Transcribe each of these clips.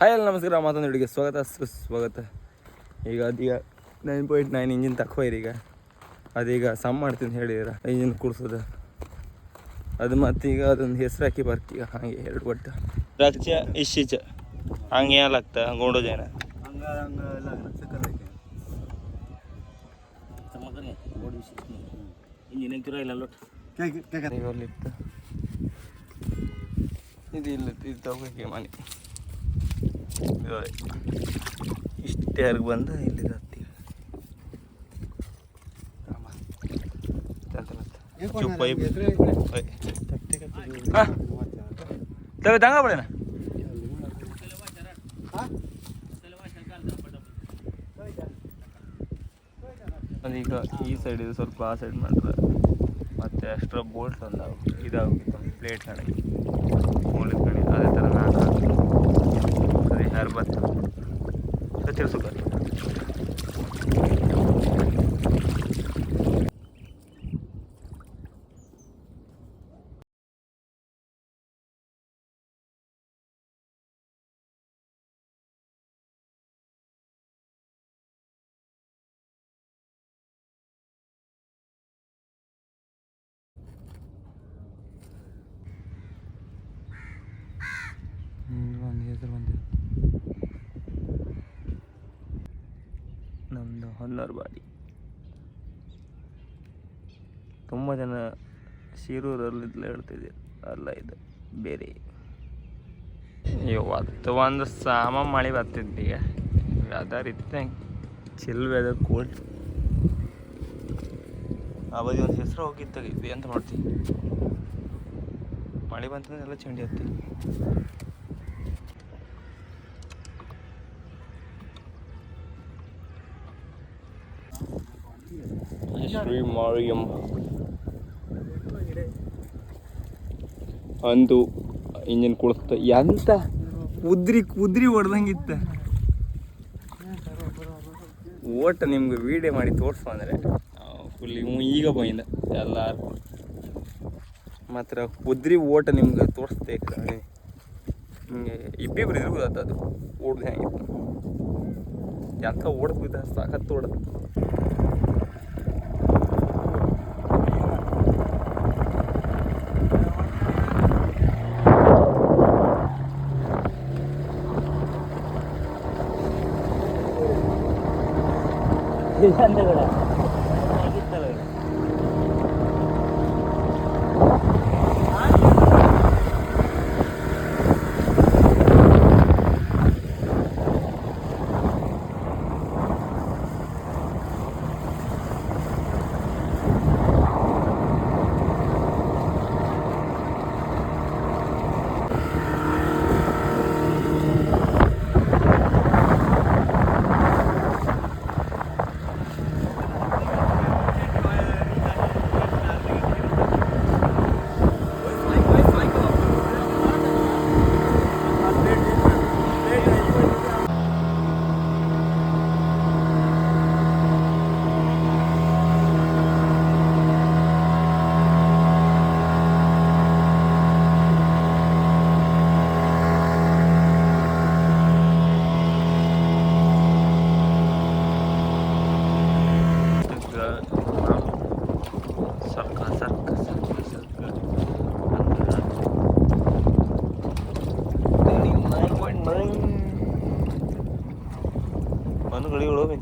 Hi ಅಲ್ಲಿ ನಮಸ್ಕಾರ. ಮತ್ತೊಂದು ಹುಡುಗಿ ಸ್ವಾಗತ. ಸುಸ್ವಾಗತ. ಈಗ ಅದೀಗ ನೈನ್ ಪಾಯಿಂಟ್ ನೈನ್ ಇಂಜಿನ್ ತಕ್ಕೋಯ್ರಿ ಈಗ. ಅದೀಗ ಸಮ್ ಮಾಡ್ತೀನಿ ಹೇಳಿದ್ರ ಇಂಜಿನ್ ಕೂಡ್ಸೋದು. ಅದು ಮತ್ತೀಗ ಅದೊಂದು ಹೆಸರು ಹಾಕಿ ಬರ್ತೀಗ ಹಾಗೆ ಎರಡು ಒಟ್ಟು. ರಕ್ಷ ಇಶಿಚ ಹಂಗೆ ಹಾಲಾಗ್ತ ಗೋಡೋದೇನ ಇಲ್ಲಿ ಇದು ಇಲ್ಲ ಇದು ತಗೋಕೆ ಮನೆ. ಇಷ್ಟೇ ಯಾರಿಗೆ ಬಂದು ಇಲ್ಲಿ ಈಗ ಬಿಡೋಣ. ಅದೀಗ ಈ ಸೈಡ್ ಇದು ಸ್ವಲ್ಪ ಆ ಸೈಡ್ ಮಾಡ್ರೆ ಮತ್ತೆ ಎಕ್ಸ್ಟ್ರಾ ಬೋಲ್ಟ್ ಒಂದು ಇದಾಗುತ್ತೆ ಪ್ಲೇಟ್ ಕಣಕ್ಕೆ ಬೋಲ್ಟ್ ಕಣಿ. ಅದೇ ಥರ ನಾನು ಅದೇ ಯಾರು ಬರ್ತಾರೆ ತಿರ್ಸುಕ ಒಂದು ಹೆಸರು ಬಂದಿದೆ ನಮ್ಮದು ಹೊನ್ನೂರು ಬಾಡಿ ತುಂಬ ಜನ ಶಿರೂರಲ್ಲಿದ್ಲು ಹೇಳ್ತಿದ್ದೀರಿ ಅಲ್ಲ ಇದು ಬೇರೆ. ಇವತ್ತು ಒಂದು ಸಾಮ ಮಳೆ ಬರ್ತಿದ್ದೆ. ಈಗ ವೆದರ್ ಇತ್ತೆ ಚಿಲ್ ವೆದರ್ ಕೋಲ್ಡ್ ಅವಾಗ ಒಂದು ಹೆಸರು ಹೋಗಿತ್ತು ಎಂತ ಮಾಡ್ತೀವಿ ಮಳೆ ಬಂತಂದ್ರೆ ಎಲ್ಲ ಚಂಡಿ ಹತ್ತಿ. ಶ್ರೀ ಮಾರಿಯಮ್ಮ ಅಂದು ಇಂಜಿನ್ ಕುಳಿಸ್ತ ಎಂತ? ಉದ್ರಿ ಕುದ್ರಿ ಹೊಡೆದಂಗಿತ್ತ. ಓಟ ನಿಮ್ಗೆ ವಿಡಿಯೋ ಮಾಡಿ ತೋರ್ಸು ಅಂದರೆ. ಫುಲ್ ಈಗ ಬಂದ ಎಲ್ಲಾರು ಮಾತ್ರ ಕುದ್ರಿ ಓಟ ನಿಮ್ಗೆ ತೋರಿಸ್ತೆ ನಿಮಗೆ ಇಬ್ಬಿಬ್ರು ಇದ್ರು ಅದು? ಓಡ್ದು ಹೆಂಗಿತ್ತು ಎಂಥ ಓಡ್ದು ಸಾಕತ್ತು ಓಡದ್ 你看这个人 ಒಂದು ಗಡಿ ಒಳಗೆ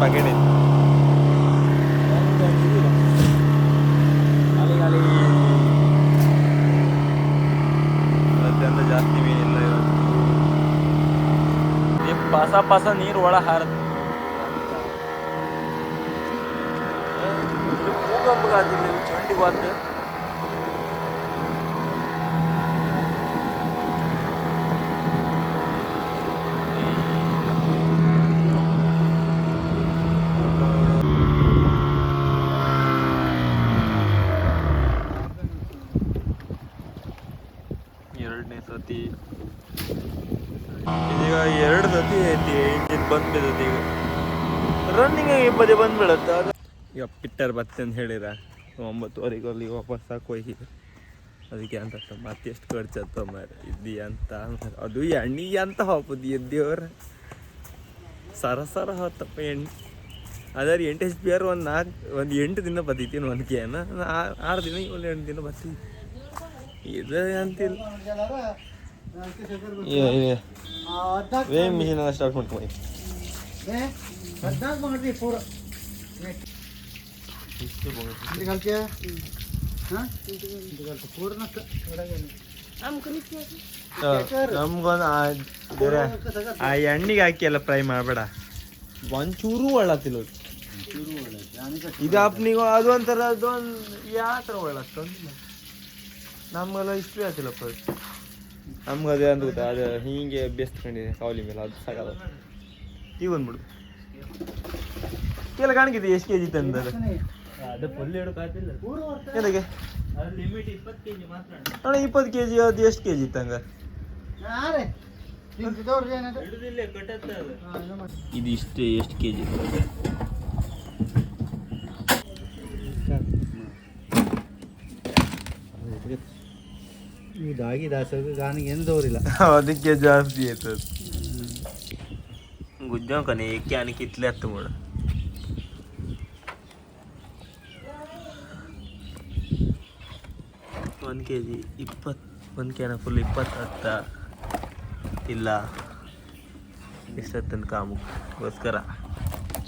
ಪಾಕೆಟ್ ಐತಿ ಅಲ್ಲಿ ಅಲ್ಲಿ ಇವತ್ತೆಂತ ಜಾಸ್ತಿ ಮೀನಿಲ್ಲ ಇವತ್ತು. ಈ ಪಸ ಪಾಸ ನೀರು ಒಳ ಹಾರತ್ ಭೂಕಂಪಗಾದಿಲ್ಲ ಚಂಡಿ ಬಾತ್ ಎರಡನೇ ಸತಿ ಇದೀಗ ಎರಡು ಸತಿ ಐತಿ ಇಂಜಿನ್ ಬಂದ್ ಬಿದ್ದತಿ ಈಗ. ರನ್ನಿಂಗ್ ಇಪ್ಪದೇ ಬಂದ್ ಬೀಳತ್ತ ಅದು ಈಗ ಪಿಟ್ಟರ್ ಬತ್ತೆ ಅಂತ ಹೇಳಿರ ಒಂಬತ್ತುವರೆಗೆ ಅಲ್ಲಿ ವಾಪಸ್ ಹೋಗಿ ಅದಕ್ಕೆ ಅಂತ ಮತ್ತೆ ಎಷ್ಟು ಖರ್ಚತ್ತ ಮಾರ ಇದ್ದಿ ಅಂತ. ಅದು ಎಣ್ಣಿಗೆ ಅಂತ ಹಾಪುದು ಎದ್ದೇವ್ರ ಸರ ಸರ ಹೊತ್ತಪ್ಪ ಎಣ್ಣೆ ಅದಾರ ಎಂಟು ಎಚ್ ಪಿ ಆರ್ ಒಂದು ನಾಲ್ಕು ಒಂದು ಎಂಟು ದಿನ ಬತ್ತೀನಿ ಒಂದು ಕೇನ ಆರು ದಿನ ಒಂದು ಎಂಟು ದಿನ ಬತ್ತೀನಿ. ಇದು ಅಂತಿಲ್ಲ. ವೇಮ್ ಮಿಷಿನ್ ಸ್ಟಾರ್ಟ್ ಮಾಡ್ಕೊಂಡು ನಮ್ಗೊಂದು ಬೇರೆ ಆ ಎಣ್ಣಿಗೆ ಹಾಕಿ ಎಲ್ಲ ಫ್ರೈ ಮಾಡಬೇಡ. ಒಂಚೂರು ಒಳ್ಳತ್ತಿಲ್ಲ ಇದು ಅಪ್ನಿಗೂ ಅದು ಒಂಥರ ಅದೊಂದು ಯಾವ ಥರ ಒಳ್ಳತ್ತೊಂದು ನಮ್ಗೆಲ್ಲ ಇಷ್ಟು ಆತಿಲ್ಲಪ್ಪ ಅದು. ನಮ್ಗೆ ಅದೇ ಅಂತ ಗೊತ್ತಾ ಅದು ಹೀಗೆ ಬೇಸ್ಕೊಂಡಿದೆ ಕಾವಲಿ ಮೇಲೆ ಅದು ಸಾಕಲ್ಲ. ಈಗ ಬಂದ್ಬಿಡು. ಎಲ್ಲ ಕಾಣಿಕಿದೆ ಎಷ್ಟು ಕೆ ಜಿ ತಂದದ ಅದು ಫುಲ್ ಹಿಡ್ಕಾತಿಲ್ಲ ಅಣ್ಣ ಇಪ್ಪತ್ತು ಕೆ ಜಿ ಅದು ಎಷ್ಟು ಕೆ ಜಿ ಇತ್ತಂಗ ಹಿಡಿದಿಲ್ಲ ಕಟ್ಟತ್ತ ಅದು. ಇದು ಇಷ್ಟೇ ಎಷ್ಟು ಕೆ ಜಿ ಇದಾಗಿ ದಾಸಗ ಗಾನಿಗೆ ಏನು ದೌರಿಲ್ಲ ಅದಕ್ಕೆ ಜಾಸ್ತಿ ಆಯ್ತದ. ಗುಜ್ಜೋ ಕನೆ ಏಕೆ ಅನಿ ಕಿತ್ಲೆ ಹತ್ತು ಕೂಡ ಒಂದು ಕೆ ಜಿ ಇಪ್ಪತ್ತು ಒಂದು ಕ್ಯಾನ ಫುಲ್ ಇಪ್ಪತ್ತು ಹತ್ತ ಇಲ್ಲ ಎಷ್ಟೊತ್ತನ ಕಾಮಕ್ಕೋಸ್ಕರ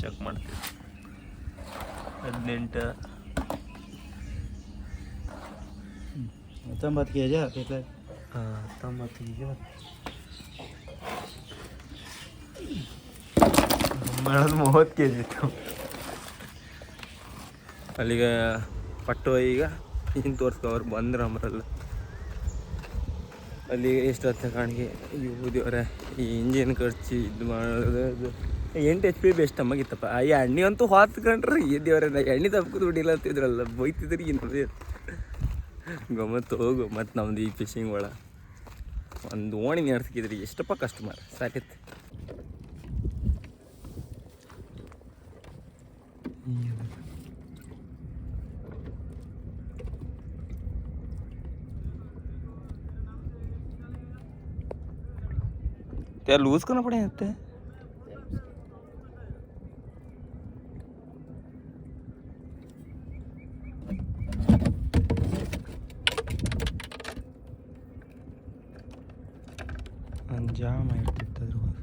ಚೆಕ್ ಮಾಡ್ತೀವಿ. ಹದಿನೆಂಟು ಹತ್ತೊಂಬತ್ತು ಕೆ ಜಿ ಹಾಕೈತೆ ಹತ್ತೊಂಬತ್ತು ಜಿ ಮಾಡೋದು ಮೂವತ್ತು ಕೆ ಜಿ ಇತ್ತು. ಅಲ್ಲಿಗೆ ಪಟ್ಟು ಈಗ ಹಿಂಗೆ ತೋರ್ಸ್ಕೊವ್ರು ಬಂದ್ರೆ ಅಮ್ರಲ್ಲ ಅಲ್ಲಿಗೆ ಎಷ್ಟು ಹತ್ತ ಕಾಣಿಗೆ? ಇವ್ರೆ ಈ ಇಂಜಿನ್ ಖರ್ಚು, ಇದು ಮಾಡೋದು ಎಂಟು ಎಚ್ ಪಿ ಬೆಸ್ಟ್ ಅಮ್ಮಗಿತ್ತಪ್ಪ ಈ ಎಣ್ಣೆ ಅಂತೂ ಹೊತ್ಕೊಂಡ್ರೆ. ಈ ದೇವ್ರೆ ನಾ ಎಣ್ಣೆ ತಪ್ಪು ಹೊಡಿಲ್ಲ ಅಂತಿದ್ರಲ್ಲ, ಬೈತಿದ್ರಿ ಗಮ್ಮತ್ತು ಗಮತ್ತು ಮತ್ತು ನಮ್ದು ಈ ಫಿಶಿಂಗ್ ಒಳ. ಒಂದು ಓಣಿ ನಡೆಸ್ಕಿದ್ರಿ ಎಷ್ಟಪ್ಪ ಕಸ್ಟಮರ್ ಸಾಕೈತಿ ಲೂಸ್ಕೊಂಡು ಪಡೆಯುತ್ತೆ ಜಾಮ್ ಆಗಿರ್ತಿತ್ತು ಅದ್ರೊಳಗೆ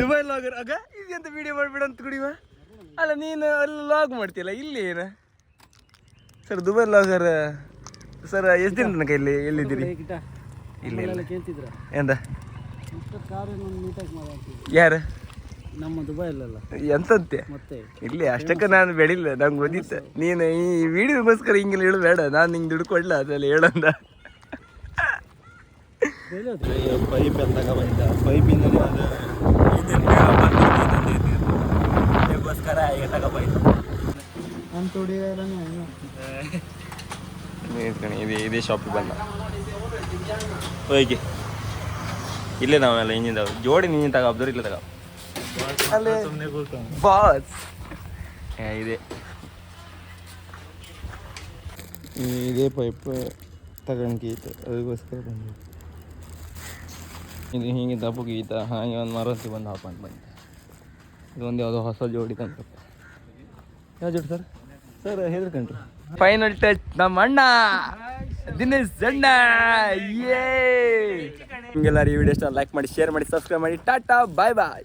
ದುಬೈ ಲಾಗರ್ ಆಗ ಇದೆಂತ ವಿಡಿಯೋ ಮಾಡಿಬಿಡ ಅಂತ ಕುಡಿಯುವ ಅಲ್ಲ ನೀನು ಅಲ್ಲಿ ಲಾಗ್ ಮಾಡ್ತೀಯಲ್ಲ ಇಲ್ಲಿ ಏನು? ಸರ್ ದುಬೈ ಲಾಗರ್ ಸರ್ ಎಷ್ಟು ದಿನ ತನಕ ಇಲ್ಲಿ ಎಲ್ಲಿದ್ದೀರಿ? ಇಲ್ಲ ಇಲ್ಲ. ಕೇಳ್ತಿದ್ರ. ಎಂತ ಯಾರು? ನಮ್ಮ ದುಬೈಲಲ್ಲ ಎಂತಂತೆ? ಮತ್ತೆ? ಇಲ್ಲಿ ಅಷ್ಟಕ್ಕೆ ನಾನು ಬೆಳಿಲ್ಲ ನಂಗೆ ಗೊತ್ತಿತ್ತು. ನೀನು ಈ ವಿಡಿಯೋಗೋಸ್ಕರ ಹಿಂಗೆಲ್ಲ ಹೇಳು ಬೇಡ ನಾನು ಹಿಂಗೆ ದುಡ್ಡು ಕೊಡ್ಲ ಅದೆಲ್ಲ ಹೇಳಂದ ಪೈಪ್ ಎಂತ ಬಂದ ಪೈಪಿಂದ ಇದೇ ಇದೇ ಶಾಪಿಗೆ ಬಂದ ಹೋಗಿ ಇಲ್ಲೇ ನಾವೆಲ್ಲ ಇಂಜಿನ್ ಜೋಡಿ ಇಂಜಿನ್ ತಗೋ ಅಬ್ದೂರ್ ಇಲ್ಲ ತಗೋ ಬಾಸ್ ಇದೆ ಇದೇ ಪೈಪ್ ತಗೊಂಡ್ಕೀತು ಅದಕ್ಕೋಸ್ಕರ ಬಂದೆ ಇದು ಹೀಗೆ ದಪ್ಪು ಗೀತ ಹಾಗೆ ಒಂದು ಮರಸಿ ಬಂದು ಹಾಕೊಂಡು ಬಂದೆ. ಇದೊಂದು ಯಾವುದೋ ಹೊಸ ಜೋಡಿ ತಂತು ಯಾವ ಜೋಡಿ ಸರ್? ಸರ್ ಹೆದರ್ಕೊಂಡ್ರಿ ಫೈನಲ್ ಟಚ್ ನಮ್ಮ ಅಣ್ಣ ದಿನೇಶ್ ಅಣ್ಣ ಯೇ ಹಿಂಗೆಲ್ಲ ಈ ವಿಡಿಯೋ ಇಷ್ಟ ಲೈಕ್ ಮಾಡಿ ಶೇರ್ ಮಾಡಿ ಸಬ್ಸ್ಕ್ರೈಬ್ ಮಾಡಿ. ಟಾಟಾ ಬಾಯ್ ಬಾಯ್